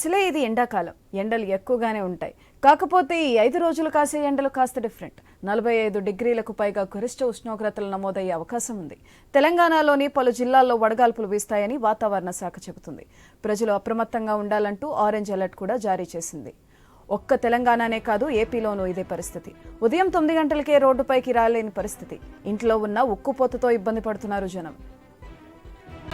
అసలే ఇది ఎండాకాలం. ఎండలు ఎక్కువగానే ఉంటాయి. కాకపోతే ఈ ఐదు రోజులు కాసే ఎండలు కాస్త డిఫరెంట్ నలభై ఐదు డిగ్రీలకు పైగా గరిష్ట ఉష్ణోగ్రతలు నమోదయ్యే అవకాశం ఉంది. తెలంగాణలోని పలు జిల్లాల్లో వడగాల్పులు వీస్తాయని వాతావరణ శాఖ చెబుతుంది. ప్రజలు అప్రమత్తంగా ఉండాలంటూ ఆరెంజ్ అలర్ట్ కూడా జారీ చేసింది. ఒక్క తెలంగాణనే కాదు ఏపీలోనూ ఇదే పరిస్థితి. ఉదయం తొమ్మిది గంటలకే రోడ్డుపైకి రాలేని పరిస్థితి. ఇంట్లో ఉన్న ఉక్కుపోతతో ఇబ్బంది పడుతున్నారు జనం.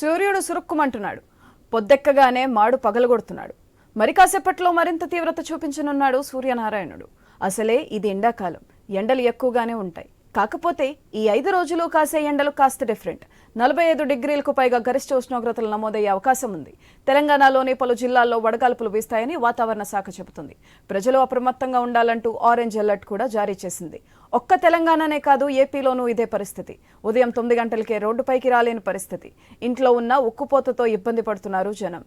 సూర్యుడు సురుక్కుమంటున్నాడు. పొద్దెక్కగానే మాడు పగలగొడుతున్నాడు. మరి కాసేపట్లో మరింత తీవ్రత చూపించనున్నాడు సూర్యనారాయణుడు. అసలే ఇది ఎండాకాలం. ఎండలు ఎక్కువగానే ఉంటాయి. కాకపోతే ఈ ఐదు రోజులు కాసే ఎండలు కాస్త డిఫరెంట్ నలభై ఐదు డిగ్రీలకు పైగా గరిష్ట ఉష్ణోగ్రతలు నమోదయ్యే అవకాశం ఉంది. తెలంగాణలోని పలు జిల్లాల్లో వడగాల్పులు వీస్తాయని వాతావరణ శాఖ చెబుతుంది. ప్రజలు అప్రమత్తంగా ఉండాలంటూ ఆరెంజ్ అలర్ట్ కూడా జారీ చేసింది. ఒక్క తెలంగాణనే కాదు ఏపీలోనూ ఇదే పరిస్థితి. ఉదయం తొమ్మిది గంటలకే రోడ్డుపైకి రాలేని పరిస్థితి. ఇంట్లో ఉన్న ఉక్కుపోతతో ఇబ్బంది పడుతున్నారు జనం.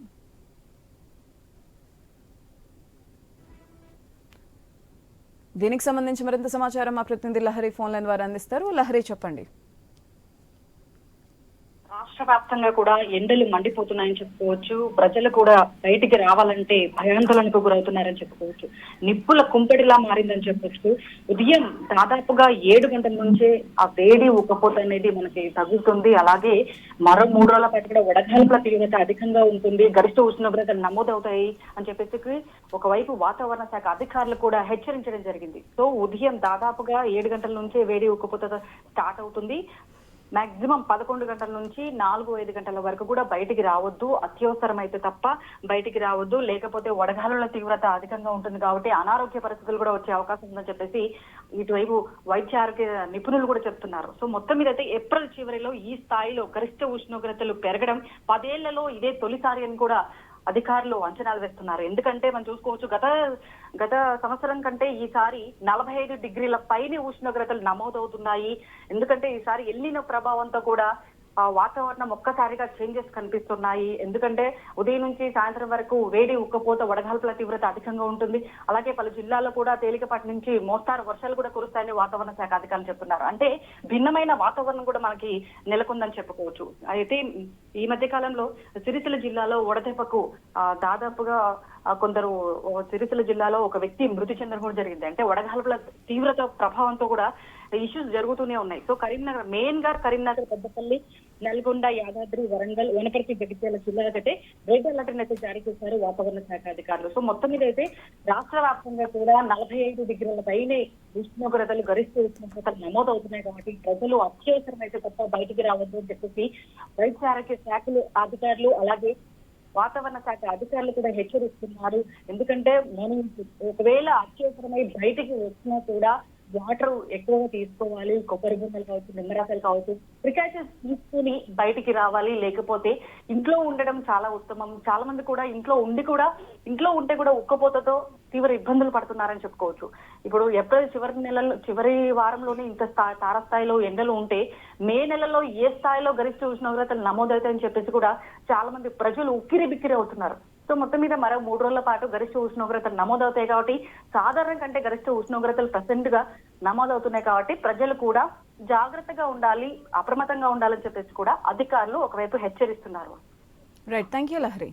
దీనికి సంబంధించి మరింత సమాచారం మా ప్రతినిధి లహరి ఫోన్ లైన్ ద్వారా అందిస్తారు. లహరి చెప్పండి. రాష్ట్ర వ్యాప్తంగా కూడా ఎండలు మండిపోతున్నాయని చెప్పుకోవచ్చు. ప్రజలు కూడా బయటికి రావాలంటే భయాందోళనకు గురవుతున్నారని చెప్పుకోవచ్చు. నిప్పుల కుంపెడిలా మారిందని చెప్పొచ్చు. ఉదయం దాదాపుగా ఏడు గంటల నుంచే ఆ వేడి ఉక్కపోత అనేది మనకి తగ్గుతుంది అలాగే మరో మూడు రోజుల పాటు కూడా వడగాల్పుల తీవ్రత అధికంగా ఉంటుంది. గరిష్ట ఉష్ణోగ్రతలు నమోదవుతాయి అని చెప్పేసి ఒకవైపు వాతావరణ శాఖ అధికారులు కూడా హెచ్చరించడం జరిగింది. సో ఉదయం దాదాపుగా ఏడు గంటల నుంచే వేడి ఉక్కపోత స్టార్ట్ అవుతుంది. మాక్సిమం పదకొండు గంటల నుంచి నాలుగు ఐదు గంటల వరకు కూడా బయటికి రావద్దు. అత్యవసరం అయితే తప్ప బయటికి రావద్దు. లేకపోతే వడగాలుల తీవ్రత అధికంగా ఉంటుంది కాబట్టి అనారోగ్య పరిస్థితులు కూడా వచ్చే అవకాశం ఉందని చెప్పేసి ఇటువైపు వైద్య ఆరోగ్య నిపుణులు కూడా చెప్తున్నారు. సో మొత్తం మీద అయితే ఏప్రిల్ చివరిలో ఈ స్థాయిలో గరిష్ట ఉష్ణోగ్రతలు పెరగడం పదేళ్ళలో ఇదే తొలిసారి అని కూడా అధికారులు అంచనాలు వేస్తున్నారు. ఎందుకంటే మనం చూసుకోవచ్చు గత గత సంవత్సరం కంటే ఈసారి నలభై ఐదు డిగ్రీల పైన ఉష్ణోగ్రతలు నమోదవుతున్నాయి. ఎందుకంటే ఈసారి ఎల్లిన ప్రభావంతో కూడా వాతావరణం ఒక్కసారిగా చేంజెస్ కనిపిస్తున్నాయి. ఎందుకంటే ఉదయం నుంచి సాయంత్రం వరకు వేడి ఉక్కపోత వడగాల్పుల తీవ్రత అధికంగా ఉంటుంది. అలాగే పలు జిల్లాల్లో కూడా తేలికపాటి నుంచి మోస్తారు వర్షాలు కూడా కురుస్తాయని వాతావరణ శాఖ అధికారులు చెప్తున్నారు. అంటే భిన్నమైన వాతావరణం కూడా మనకి నెలకొందని చెప్పుకోవచ్చు. అయితే ఈ మధ్య కాలంలో సిరిసిల్ల జిల్లాలో వడదెబ్బకు ఆ, దాదాపుగా కొందరు ఓ సిరిసిల్ల జిల్లాలో ఒక వ్యక్తి మృతి చెందడం కూడా జరిగింది. అంటే వడగాల్పుల తీవ్రత ప్రభావంతో కూడా ఇష్యూస్ జరుగుతూనే ఉన్నాయి. సో కరీంనగర్ మెయిన్గా కరీంనగర్ పెద్దపల్లి నల్గొండ యాదాద్రి వరంగల్ వనపర్తి జగిత్యాల జిల్లాలకైతే రెడ్ అలర్ట్ అయితే జారీ చేశారు వాతావరణ శాఖ అధికారులు. సో మొత్తం మీద అయితే రాష్ట్ర వ్యాప్తంగా కూడా నలభై ఐదు డిగ్రీల పైనే ఉష్ణోగ్రతలు గరిష్ట ఉష్ణోగ్రతలు నమోదవుతున్నాయి కాబట్టి ప్రజలు అత్యవసరం అయితే తప్ప బయటికి రావద్దు అని చెప్పేసి వైద్య ఆరోగ్య శాఖలు అధికారులు అలాగే వాతావరణ శాఖ అధికారులు కూడా హెచ్చరిస్తున్నారు. ఎందుకంటే మనం ఒకవేళ అత్యవసరమై బయటికి వచ్చినా కూడా వాటర్ ఎక్కువగా తీసుకోవాలి కొబ్బరి బొమ్మలు కావచ్చు నిమ్మరసాలు కావచ్చు ప్రికాషన్స్ తీసుకుని బయటికి రావాలి. లేకపోతే ఇంట్లో ఉండడం చాలా ఉత్తమం. చాలా మంది కూడా ఇంట్లో ఉండి కూడా ఇంట్లో ఉంటే కూడా ఉక్కపోతతో తీవ్ర ఇబ్బందులు పడుతున్నారని చెప్పుకోవచ్చు. ఇప్పుడు ఏప్రిల్ చివరి నెలలో చివరి వారంలోనే ఇంత స్థా- తారస్థాయిలో ఎండలు ఉంటే మే నెలలో ఏ స్థాయిలో గరిష్ట ఉష్ణోగ్రతలు నమోదవుతాయని చెప్పేసి కూడా చాలా మంది ప్రజలు ఉక్కిరి బిక్కిరి అవుతున్నారు. సో మొత్తం మీద మరో మూడు రోజుల పాటు గరిష్ట ఉష్ణోగ్రతలు నమోదవుతాయి కాబట్టి సాధారణ కంటే గరిష్ట ఉష్ణోగ్రతలు ప్రసెంట్గా నమోదవుతున్నాయి కాబట్టి ప్రజలు కూడా జాగ్రత్తగా ఉండాలి అప్రమత్తంగా ఉండాలని చెప్పేసి కూడా అధికారులు ఒకవైపు హెచ్చరిస్తున్నారు. Right thank you Lahari